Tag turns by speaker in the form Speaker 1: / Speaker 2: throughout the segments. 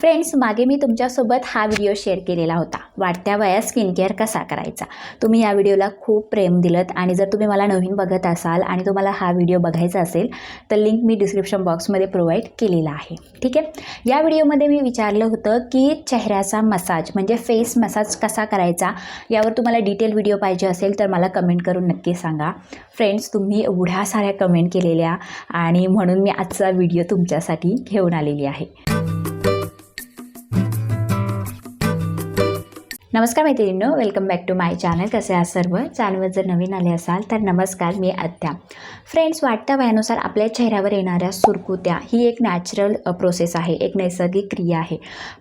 Speaker 1: Friends मागे मी तुमच्यासोबत हा व्हिडिओ शेअर केलेला होता. वाढत्या वयात स्किन केअर कसा करायचा? तुम्ही या व्हिडिओला खूप प्रेम दिलं आणि जर तुम्ही मला नवीन बघत असाल आणि तुम्हाला हा व्हिडिओ बघायचा असेल तर लिंक मी डिस्क्रिप्शन बॉक्समध्ये प्रोव्हाइड केलेला आहे. ठीक आहे? या व्हिडिओमध्ये मी विचारलं होतं की चेहऱ्याचा मसाज म्हणजे फेस मसाज कसा करायचा? यावर तुम्हाला डिटेल व्हिडिओ पाहिजे असेल तर मला कमेंट करून नक्की सांगा. फ्रेंड्स तुम्ही एवढ्या साऱ्या कमेंट केलेल्या आणि म्हणून मी आजचा व्हिडिओ तुमच्यासाठी घेऊन आलेली आहे. नमस्कार मैत्रिणींनो welcome back to my channel कसे आहात सर्व? चॅनलवर जर नवीन आले असाल तर नमस्कार मी आत्या फ्रेंड्स वाटत्या वयानुसार आपल्या चेहऱ्यावर येणाऱ्या सुरकुत्या ही एक नॅचरल प्रोसेस आहे एक नैसर्गिक क्रिया आहे.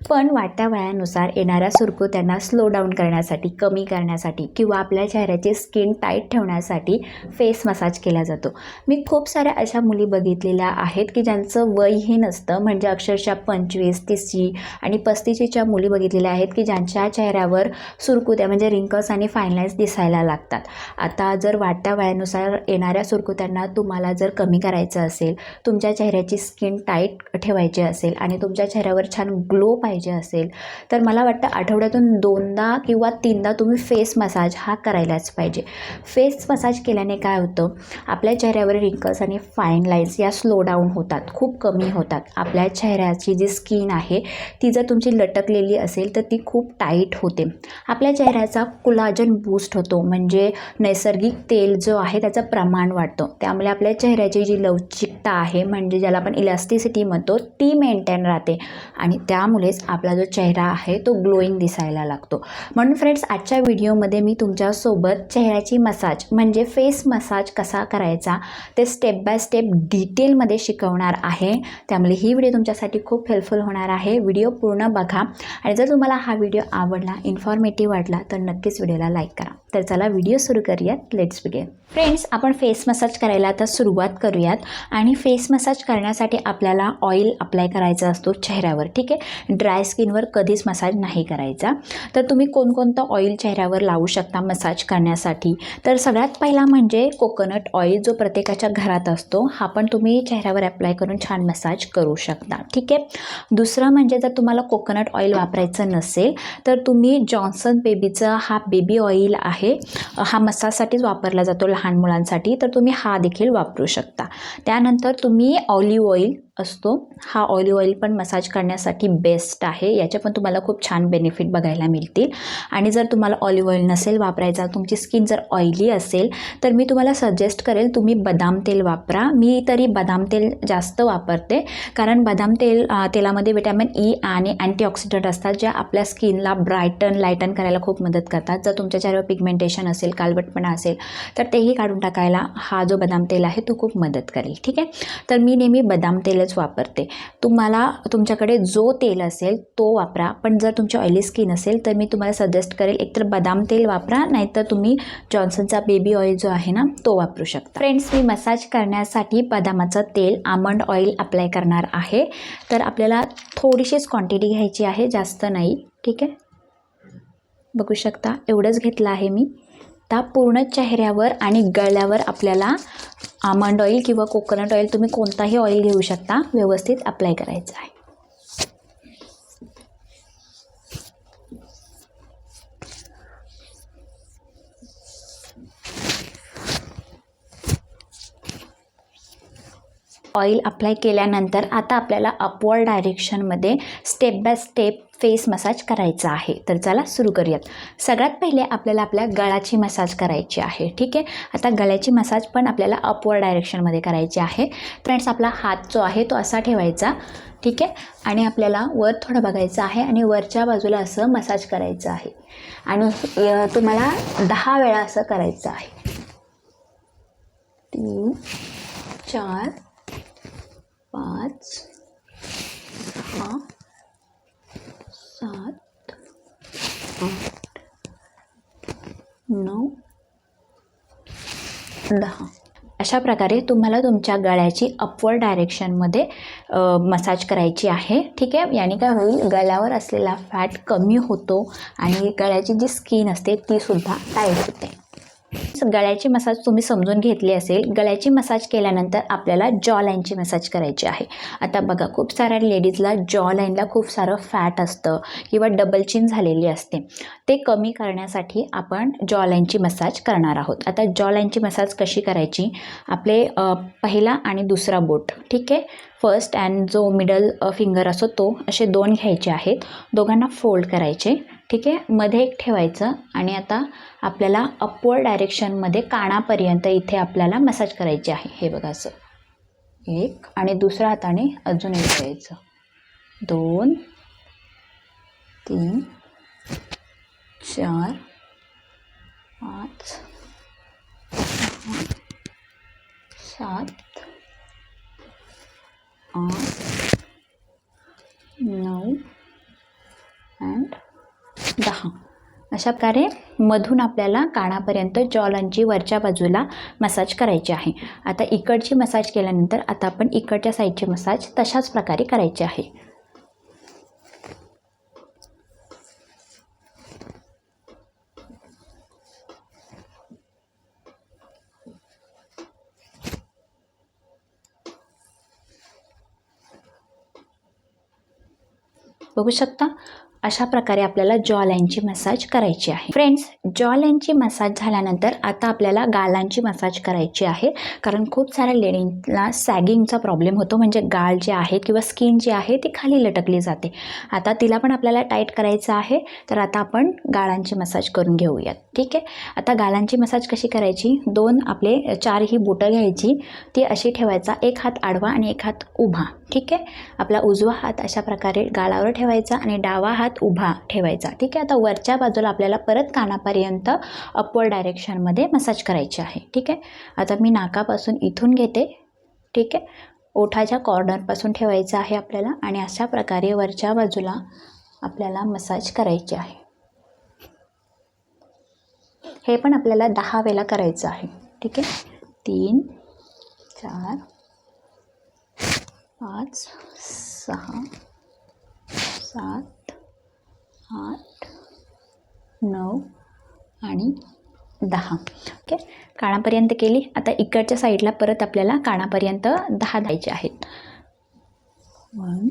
Speaker 1: पण वाटत्या वयानुसार येणाऱ्या सुरकुत्यांना स्लो डाऊन करण्यासाठी कमी करण्यासाठी किंवा आपल्या चेहऱ्याची स्किन टाईट ठेवण्यासाठी फेस मसाज केला जातो. मी खूप साऱ्या अशा मुली बघितलेल्या आहेत की ज्यांचं वयही नसतं म्हणजे अक्षरशः पंचवीस तीसची आणि पस्तीसच्या मुली बघितलेल्या आहेत की ज्यांच्या चेहऱ्यावर सुरकुत्या म्हणजे रिंकल्स आणि फाईन लाईन्स दिसायला लागतात. आता जर वाढत्या वयानुसार येणाऱ्या सुरकुत्यांना तुम्हाला जर कमी करायचं असेल तुमच्या चेहऱ्याची स्किन टाईट ठेवायची असेल आणि तुमच्या चेहऱ्यावर छान ग्लो पाहिजे असेल तर मला वाटतं आठवड्यातून दोनदा किंवा तीनदा तुम्ही फेस मसाज हा करायलाच पाहिजे. फेस मसाज केल्याने काय होतं आपल्या चेहऱ्यावर रिंकल्स आणि फाईन लाईन्स या स्लो डाऊन होतात खूप कमी होतात. आपल्या चेहऱ्याची जी स्किन आहे ती जर तुमची लटकलेली असेल तर ती खूप टाईट होते. आपल्या चेहऱ्याचा कुलाजन बूस्ट होतो. म्हणजे नैसर्गिक तेल जो आहे त्याचं प्रमाण वाढतं. त्यामुळे आपल्या चेहऱ्याची जी लवचिकता आहे म्हणजे ज्याला आपण इलास्टिसिटी म्हणतो ती मेंटेन राहते. आणि त्यामुळेच आपला जो चेहरा आहे तो ग्लोईंग दिसायला लागतो. म्हणून फ्रेंड्स आजच्या व्हिडिओमध्ये मी तुमच्यासोबत चेहऱ्याची मसाज म्हणजे फेस मसाज कसा करायचा ते स्टेप बाय स्टेप डिटेलमध्ये शिकवणार आहे. त्यामुळे ही व्हिडिओ तुमच्यासाठी खूप हेल्पफुल होणार आहे. व्हिडिओ पूर्ण बघा. आणि जर तुम्हाला हा व्हिडिओ आवडला इन्फॉर्मेटिव्ह वाटला तर नक्कीच व्हिडिओला लाईक करा. तर चला व्हिडिओ सुरू करूयात. लेट्स बिगेन फ्रेंड्स आपण फेस मसाज करायला आता सुरुवात करूयात. आणि फेस मसाज करण्यासाठी आपल्याला ऑइल अप्लाय करायचा असतो चेहऱ्यावर ठीक आहे? ड्राय स्किनवर कधीच मसाज नाही करायचा. तर तुम्ही कोणकोणतं ऑइल चेहऱ्यावर लावू शकता मसाज करण्यासाठी? तर सगळ्यात पहिला म्हणजे कोकोनट ऑइल जो प्रत्येकाच्या घरात असतो हा पण तुम्ही चेहऱ्यावर अप्लाय करून छान मसाज करू शकता ठीक आहे? दुसरं म्हणजे जर तुम्हाला कोकोनट ऑइल वापरायचं नसेल तर तुम्ही जॉन्सन बेबीचा हा बेबी ऑइल आहे. हा मसाजसाठीच वापरला जातो लहान मुलांसाठी. तर तुम्ही हा देखील वापरू शकता. त्यानंतर तुम्ही ऑलिव्ह ऑइल असतो. हा ऑलिव्ह ऑइल पण मसाज करण्यासाठी बेस्ट आहे. याचे पण तुम्हाला खूप छान बेनिफिट बघायला मिळतील. आणि जर तुम्हाला ऑलिव्ह ऑइल नसेल वापरायचा तुमची स्किन जर ऑइली असेल तर मी तुम्हाला सजेस्ट करेल तुम्ही बदाम तेल वापरा. मी तरी बदाम तेल जास्त वापरते. कारण बदाम तेल तेलामध्ये विटॅमिन ई e आणि अँटीऑक्सिडंट असतात ज्या आपल्या स्किनला ब्रायटन लायटन करायला खूप मदत करतात. जर तुमच्या चेहऱ्यावर पिगमेंटेशन असेल कालवटपणा असेल तर तेही काढून टाकायला हा जो बदाम तेल आहे तो खूप मदत करेल. ठीक आहे? तर मी नेहमी बदाम तेलच वापरते. तुम्हाला तुमच्याकडे जो तेल असेल तो वापरा. पण जर तुमची ऑइली स्किन असेल तर मी तुम्हाला सजेस्ट करेल एकतर बदाम तेल वापरा नाहीतर तुम्ही जॉन्सनचा बेबी ऑइल जो आहे ना तो वापरू शकता. फ्रेंड्स मी मसाज करण्यासाठी बदामाचं तेल आमंड ऑइल अप्लाय करणार आहे. तर आपल्याला थोडीशीच क्वांटिटी घ्यायची आहे जास्त नाही. ठीक आहे? बघू शकता. एवढंच घेतलं आहे मी. त्या पूर्ण चेहऱ्यावर आणि गळ्यावर आपल्याला आमंड ऑइल किंवा कोकोनट ऑइल तुम्ही कोणताही ऑइल घेऊ शकता. व्यवस्थित अप्लाय करायचं आहे. ऑइल अप्लाय केल्यानंतर आता आपल्याला upward डायरेक्शनमध्ये step by step face massage करायचा आहे. तर चला सुरू करूयात. सगळ्यात पहिले आपल्याला आपल्या गळाची मसाज करायची आहे. ठीक आहे? आता गळ्याची मसाज पण आपल्याला अपवर डायरेक्शनमध्ये करायची आहे. फ्रेंड्स आपला हात जो आहे तो असा ठेवायचा. ठीक आहे? आणि आपल्याला वर थोडं बघायचं आहे आणि वरच्या बाजूला असं मसाज करायचं आहे. आणि तुम्हाला दहा वेळा असं करायचं आहे. तीन चार पाच सहा सात आठ नऊ दहा. अशा प्रकारे तुम्हाला तुमच्या गळ्याची अपवर्ड डायरेक्शनमध्ये मसाज करायची आहे. ठीक आहे? याने काय होईल? गळ्यावर असलेला फॅट कमी होतो आणि गळ्याची जी स्किन असते ती सुद्धा टाईट होते. गळ्याची मसाज तुम्ही समजून घेतली असेल गळ्याची मसाज केल्यानंतर आपल्याला जॉ लाईनची मसाज करायची आहे. आता बघा खूप साऱ्या लेडीजला जॉ लाईनला खूप सारं फॅट असतं किंवा डबल चिन झालेली असते. ते कमी करण्यासाठी आपण जॉ लाईनची मसाज करणार आहोत. आता जॉ लाईनची मसाज कशी करायची? आपले पहिला आणि दुसरा बोट ठीक आहे? फर्स्ट अँड जो मिडल फिंगर असतो तो असे दोन घ्यायचे आहेत. दोघांना फोल्ड करायचे. ठीक आहे? मध्ये एक ठेवायचं आणि आता आपल्याला अपवर्ड डायरेक्शनमध्ये कानापर्यंत इथे आपल्याला मसाज करायची आहे. हे बघा असं. एक आणि दुसऱ्या हाताने अजून एक द्यायचं दोन तीन चार पाच सात आठ नऊ अँड दहा. अशा प्रकारे मधून आपल्याला कानापर्यंत जॉलांची वरच्या बाजूला मसाज करायची आहे. आता इकडची मसाज केल्यानंतर आता आपण इकडच्या साईडची मसाज तशाच प्रकारे करायची आहे. बघू शकता? अशा प्रकारे आपल्याला जॉ लाईनची मसाज करायची आहे. फ्रेंड्स जॉ लाईनची मसाज झाल्यानंतर आता आपल्याला गालांची मसाज करायची आहे. कारण खूप साऱ्या लेडींना सॅगिंगचा प्रॉब्लेम होतो. म्हणजे गाळ जे आहे किंवा स्किन जी आहे ती खाली लटकली जाते. आता तिला पण आपल्याला टाईट करायचं आहे. तर आता आपण गाळांची मसाज करून घेऊयात. ठीक आहे? आता गालांची मसाज कशी करायची? दोन आपले चारही बोटं घ्यायची. ती अशी ठेवायचा. एक हात आडवा आणि एक हात उभा. ठीक आहे? आपला उजवा हात अशा प्रकारे गाळावर ठेवायचा आणि डावा हात उभा ठेवायचा. ठीक आहे? आता वरच्या बाजूला आपल्याला परत कानापर्यंत अपवर्ड डायरेक्शनमध्ये मसाज करायची आहे. ठीक आहे? आता मी नाकापासून इथून घेते. ठीक आहे? ओठाच्या कॉर्नरपासून ठेवायचं आहे आपल्याला आणि अशा प्रकारे वरच्या बाजूला आपल्याला मसाज करायची आहे. हे पण आपल्याला दहा वेळा करायचं आहे. ठीक आहे? तीन चार पाच सहा सात आठ नऊ आणि दहा. ओके? कानापर्यंत केली. आता इकडच्या साईडला परत आपल्याला कानापर्यंत दहा द्यायचे आहेत. One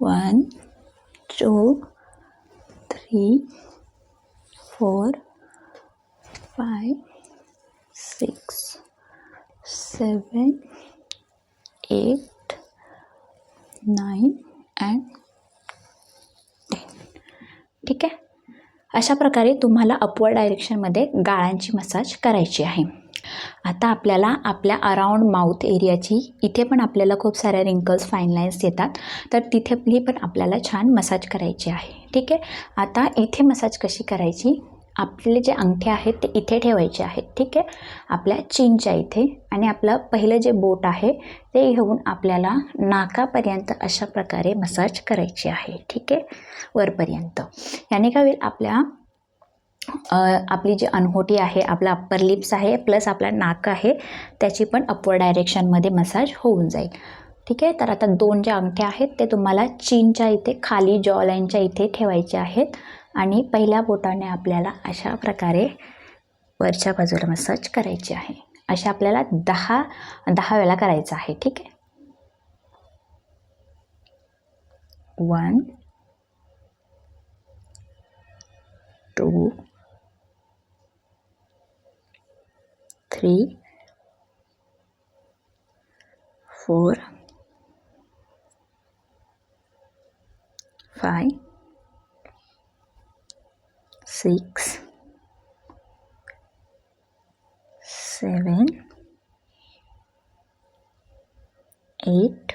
Speaker 1: one two three four five six seven eight nine and ठीक आहे? अशा प्रकारे तुम्हाला अपवर्ड डायरेक्शनमध्ये गाळांची मसाज करायची आहे. आता आपल्याला आपल्या अराउंड माउथ एरियाची इथे पण आपल्याला खूप साऱ्या रिंकल्स फाईन लाईन्स येतात. तर तिथे पण आपल्याला छान मसाज करायची आहे. ठीक आहे? आता इथे मसाज कशी करायची? आपले जे अंगठे आहेत ते इथे ठेवायचे आहेत ठीक आहे? आपल्या चिनच्या इथे आणि आपलं पहिलं जे बोट आहे ते घेऊन आपल्याला नाकापर्यंत अशा प्रकारे मसाज करायची आहे ठीक आहे? वरपर्यंत. याने काय होईल आपल्या आपली जी अनहोटी आहे आपला अप्पर लिप्स आहे प्लस आपला नाक आहे त्याची पण अपवर डायरेक्शनमध्ये मसाज होऊन जाईल. ठीक आहे? तर आता दोन जे अंगठे आहेत ते तुम्हाला चीनच्या इथे खाली जॉलाईनच्या इथे ठेवायचे आहेत. आणि पहिल्या बोटाने आपल्याला अशा प्रकारे वरच्या बाजूला मसाज करायची आहे. अशा आपल्याला दहा दहा वेळा करायचं आहे ठीक आहे? One two three four five six seven eight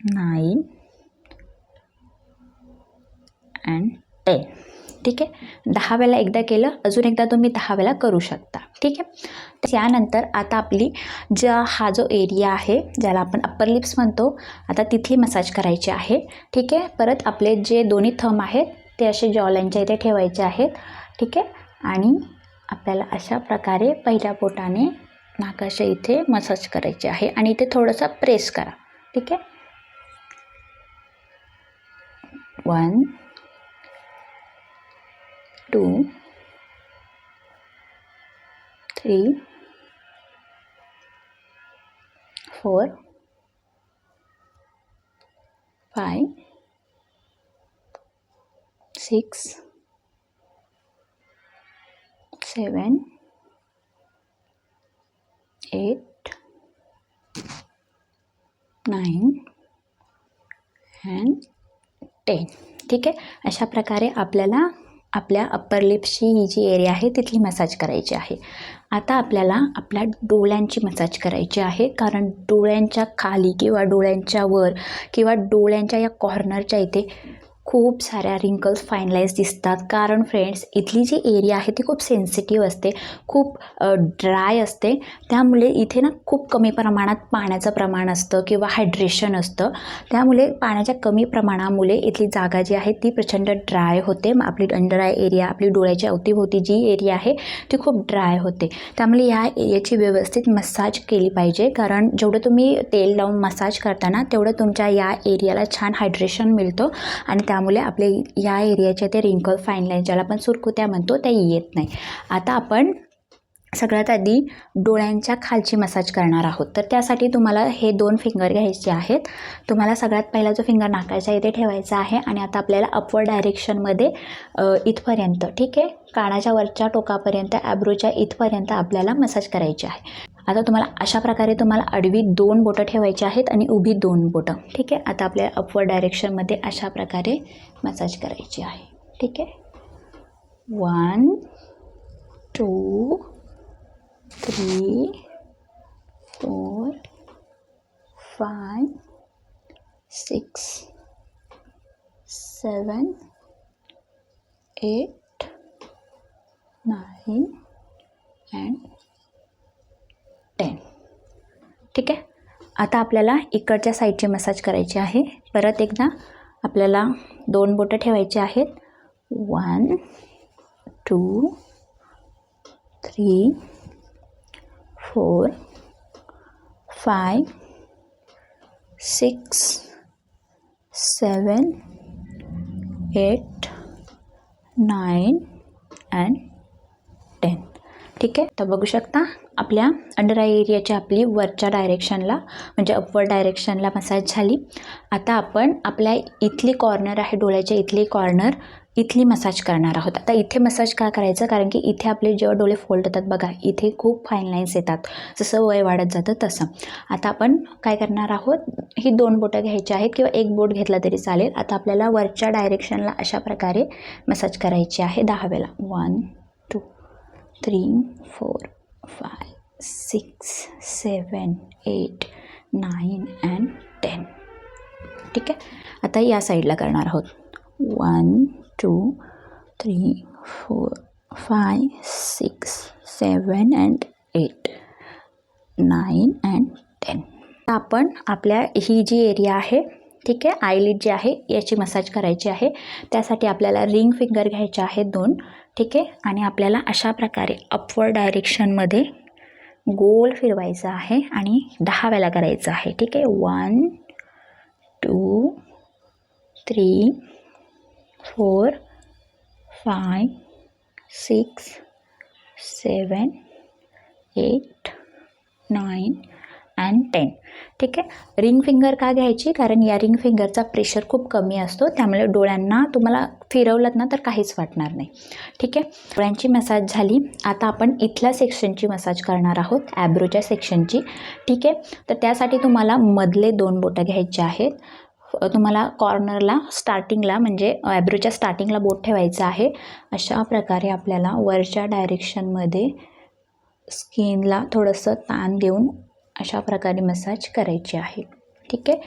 Speaker 1: nine and ten ठीक आहे दहा वेळा एकदा केलं अजून एकदा तुम्ही दहा वेळा करू शकता. ठीक आहे? तर त्यानंतर आता आपली ज्या हा जो एरिया आहे ज्याला आपण अप्पर लिप्स म्हणतो आता तिथे मसाज करायचे आहे. ठीक आहे? परत आपले जे दोन्ही थंब आहेत ते असे जॉलाईनच्या इथे ठेवायचे आहेत. ठीक आहे? आणि आपल्याला अशा प्रकारे पहिल्या बोटाने नाकाच्या इथे मसाज करायचे आहे. आणि इथे थोडंसं प्रेस करा. ठीक आहे? One two three four five six seven eight nine and ten. ठीक आहे अशा प्रकारे आपल्याला आपल्या अप्पर लिप्सची ही जी एरिया आहे तिथली मसाज करायची आहे. आता आपल्याला आपल्या डोळ्यांची मसाज करायची आहे कारण डोळ्यांच्या खाली किंवा डोळ्यांच्या वर किंवा डोळ्यांच्या या कॉर्नरच्या इथे खूप साऱ्या रिंकल्स फायनलाईज दिसतात. कारण फ्रेंड्स इथली जी एरिया आहे ती खूप सेन्सिटिव्ह असते. खूप ड्राय असते. त्यामुळे इथे ना खूप कमी प्रमाणात पाण्याचं प्रमाण असतं किंवा हायड्रेशन असतं. त्यामुळे पाण्याच्या कमी प्रमाणामुळे इथली जागा जी आहे ती प्रचंड ड्राय होते. मग आपली अंडर आय एरिया आपली डोळ्याच्या अवतीभोवती जी एरिया आहे ती खूप ड्राय होते. त्यामुळे ह्या एरियाची व्यवस्थित मसाज केली पाहिजे. कारण जेवढं तुम्ही तेल लावून मसाज करताना तेवढं तुमच्या या एरियाला छान हायड्रेशन मिळतं. आणि त्या त्यामुळे आपले या एरियाच्या ते रिंकल फाईन लाईन ज्याला आपण सुरकुत्या म्हणतो त्या येत नाही. आता आपण सगळ्यात आधी डोळ्यांच्या खालची मसाज करणार आहोत. तर त्यासाठी तुम्हाला हे दोन फिंगर घ्यायचे आहेत. तुम्हाला सगळ्यात पहिला जो फिंगर नाकायचा इथे ठेवायचा आहे आणि आता आपल्याला अपवर्ड डायरेक्शनमध्ये इथपर्यंत ठीक आहे? कानाच्या वरच्या टोकापर्यंत ॲब्रोच्या इथपर्यंत आपल्याला मसाज करायची आहे. आता तुम्हाला अशा प्रकारे तुम्हाला आडवी दोन बोटं ठेवायची आहेत आणि उभी दोन बोटं. ठीक आहे? आता आपल्या अपवर डायरेक्शनमध्ये अशा प्रकारे मसाज करायची आहे. ठीक आहे? One two three four five six seven eight nine and ten ठीक आहे? आता आपल्याला इकडच्या साईडची मसाज करायची आहे. परत एकदा आपल्याला दोन बोटं ठेवायची आहेत. One two three four five six seven eight nine and ठीक आहे? तर बघू शकता आपल्या अंडर आय एरियाची आपली वरच्या डायरेक्शनला म्हणजे अपवर डायरेक्शनला मसाज झाली. आता आपण आपल्या इथली कॉर्नर आहे डोळ्याच्या इथली कॉर्नर इथली मसाज करणार आहोत. आता इथे मसाज का करायचं? कारण की इथे आपले जेव्हा डोळे फोल्ड होतात बघा इथे खूप फाईन लाईन्स येतात. जसं वय वाढत जातं तसं. आता आपण काय करणार आहोत? ही दोन बोटं घ्यायची आहेत किंवा एक बोट घेतला तरी चालेल. आता आपल्याला वरच्या डायरेक्शनला अशा प्रकारे मसाज करायची आहे दहा वेळा. One three four five six seven eight nine and ten ठीक आहे? आता या साईडला करणार आहोत. One two three four five six seven and eight nine and ten आपण आपल्या ही जी एरिया आहे ठीक आहे? आयलिड जी आहे याची मसाज करायची आहे. त्यासाठी आपल्याला रिंग फिंगर घ्यायचे आहेत दोन. ठीक आहे? आणि आपल्याला अशा प्रकारे अपवर्ड डायरेक्शनमध्ये गोल फिरवायचं आहे आणि दहा वेळा करायचं आहे. ठीक आहे? One two three four five six seven eight nine and ten ठीक आहे? रिंग फिंगर का घ्यायची? कारण या रिंग फिंगरचा प्रेशर खूप कमी असतो. त्यामुळे डोळ्यांना तुम्हाला फिरवलं ना तर काहीच वाटणार नाही. ठीक आहे? डोळ्यांची मसाज झाली. आता आपण इथल्या सेक्शनची मसाज करणार आहोत. ॲब्रोच्या सेक्शनची ठीक आहे? तर त्यासाठी तुम्हाला मधले दोन बोटं घ्यायचे आहेत. तुम्हाला कॉर्नरला स्टार्टिंगला म्हणजे ॲब्रोच्या स्टार्टिंगला बोट ठेवायचं आहे. अशा प्रकारे आपल्याला वरच्या डायरेक्शनमध्ये स्किनला थोडंसं ताण देऊन अशा प्रकारे मसाज करायची आहे. ठीक आहे?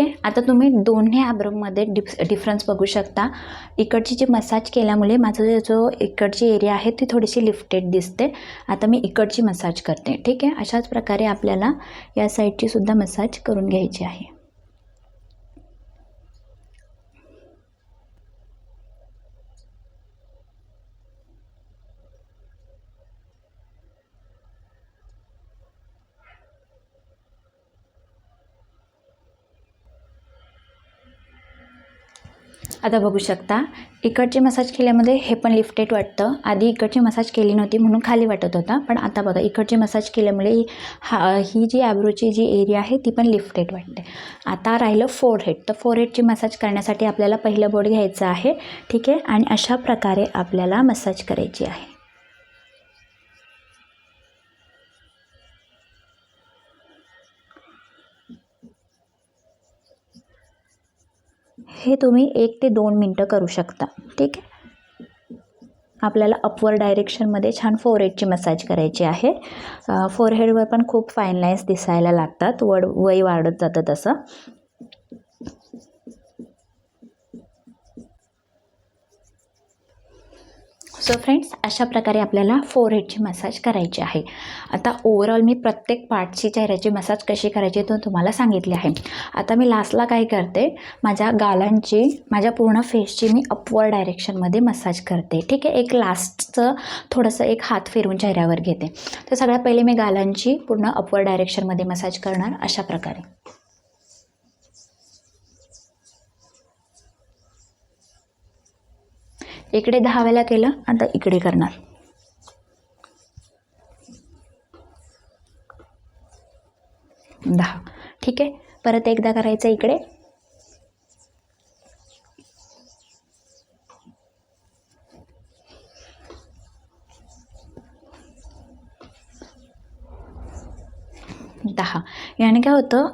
Speaker 1: आहे आता तुम्ही दोन्ही ॲब्रममध्ये डिफ डिफरन्स बघू शकता. इकडची जी मसाज केल्यामुळे माझा जो- इकडची एरिया आहे ती थोडीशी लिफ्टेड दिसते. आता मी इकडची मसाज करते ठीक आहे? अशाच प्रकारे आपल्याला या साईडचीसुद्धा मसाज करून घ्यायची आहे. आता बघू शकता इकडची मसाज केल्यामध्ये हे पण लिफ्टेड वाटतं. आधी इकडची मसाज केली नव्हती म्हणून खाली वाटत होता पण आता बघा इकडची मसाज केल्यामुळे ही- हा ही जी ॲब्रोची जी एरिया आहे ती पण लिफ्टेड वाटते. आता राहिलं फोरहेड तर फोरहेडची मसाज करण्यासाठी आपल्याला पहिलं बोर्ड घ्यायचं आहे ठीक आहे? आणि अशा प्रकारे आपल्याला मसाज करायची आहे. हे तुम्ही एक ते दोन मिनटं करू शकता ठीक आहे? आपल्याला अपवर डायरेक्शनमध्ये छान फोरहेडची मसाज करायची आहे. फोरहेडवर पण खूप फाईन लाईन्स दिसायला लागतात. वड वय वाढत जातं तसं. सो फ्रेंड्स अशा प्रकारे आपल्याला फोर हेडची मसाज करायची आहे. आता ओव्हरऑल मी प्रत्येक पार्टची चेहऱ्याची मसाज कशी करायची तो तुम्हाला सांगितले आहे. आता मी लास्टला काय करते माझ्या गालांची माझ्या पूर्ण फेसची मी अपवर डायरेक्शनमध्ये मसाज करते. ठीक आहे? एक लास्टचं थोडंसं एक हात फिरून चेहऱ्यावर घेते. तर सगळ्यात पहिले मी गालांची पूर्ण अपवर डायरेक्शनमध्ये मसाज करणार अशा प्रकारे. इकडे दहा वेळेला केलं आता इकडे करणार. दहा. ठीक आहे? परत एकदा करायचं इकडे. दहा. याने काय होतं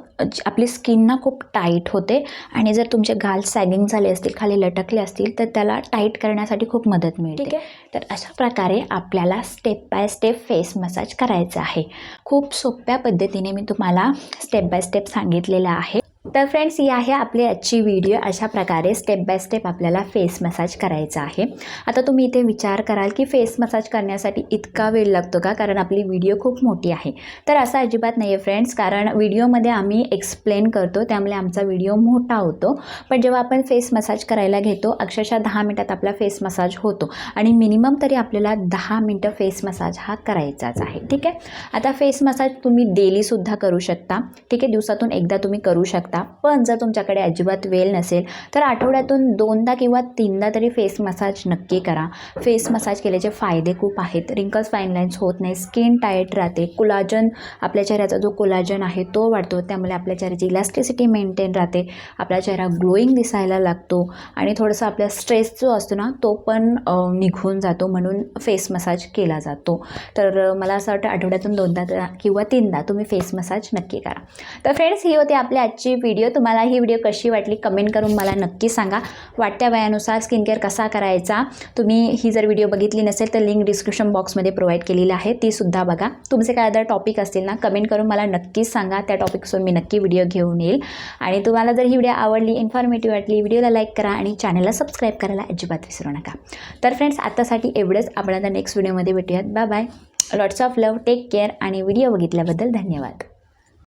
Speaker 1: आपली स्किन ना खूप टाईट होते आणि जर तुमचे गाल सॅगिंग झाले असतील खाली लटकले असतील तर त्याला टाईट करण्यासाठी खूप मदत मिळते. ठीक आहे. तर अशा प्रकारे आपल्याला step by step face massage करायचा आहे. खूप सोप्या पद्धतीने मी तुम्हाला स्टेप बाय स्टेप सांगितलेलं आहे. तर फ्रेंड्स ही आहे आपली आजची व्हिडिओ अशा प्रकारे स्टेप बाय स्टेप आपल्याला फेस मसाज करायचा आहे. आता तुम्ही इथे विचार कराल की फेस मसाज करण्यासाठी इतका वेळ लागतो का? कारण आपली व्हिडिओ खूप मोठी आहे. तर असं अजिबात नाही आहे फ्रेंड्स कारण व्हिडिओमध्ये आम्ही एक्सप्लेन करतो त्यामुळे आमचा व्हिडिओ मोठा होतो. पण जेव्हा आपण फेस मसाज करायला घेतो अक्षरशः दहा मिनटात आपला फेस मसाज होतो. आणि मिनिमम तरी आपल्याला दहा मिनटं फेस मसाज हा करायचाच आहे. ठीक आहे? आता फेस मसाज तुम्ही डेलीसुद्धा करू शकता. ठीक आहे? दिवसातून एकदा तुम्ही करू शकता. पण जर तुमच्याकडे अजिबात वेळ नसेल तर आठवड्यातून दोनदा किंवा तीनदा तरी फेस मसाज नक्की करा. फेस मसाज केल्याचे फायदे खूप आहेत. रिंकल्स फाईन लाईन्स होत नाही स्किन टाईट राहते. कोलाजन आपल्या चेहऱ्याचा जो कोलाजन आहे तो वाढतो. त्यामुळे आपल्या चेहऱ्याची इलास्टिसिटी मेंटेन राहते. आपला चेहरा ग्लोईंग दिसायला लागतो आणि थोडंसं आपला स्ट्रेस जो असतो ना तो पण निघून जातो म्हणून फेस मसाज केला जातो. तर मला असं वाटतं आठवड्यातून दोनदा किंवा तीनदा तुम्ही फेस मसाज नक्की करा. तर फ्रेंड्स ही होती आपली आजची व्हिडिओ तुम्हाला ही व्हिडिओ कशी वाटली कमेंट करून मला नक्की सांगा. वाटत्या वयानुसार स्किन केअर कसा करायचा तुम्ही ही जर व्हिडिओ बघितली नसेल तर लिंक डिस्क्रिप्शन बॉक्समध्ये प्रोव्हाइड केलेली आहे. ती सुद्धा बघा. तुमचे काय अदर टॉपिक असतील ना कमेंट करून मला नक्कीच सांगा. त्या टॉपिकसून मी नक्की व्हिडिओ घेऊन येईल. आणि तुम्हाला जर ही व्हिडिओ आवडली इन्फॉर्मेटिव्ह वाटली व्हिडिओला लाईक करा आणि चॅनलला सबस्क्राईब करायला अजिबात विसरू नका. तर फ्रेंड्स आत्तासाठी एवढंच. आपण आता नेक्स्ट व्हिडिओमध्ये भेटूयात. Bye bye lots of love take care आणि व्हिडिओ बघितल्याबद्दल धन्यवाद.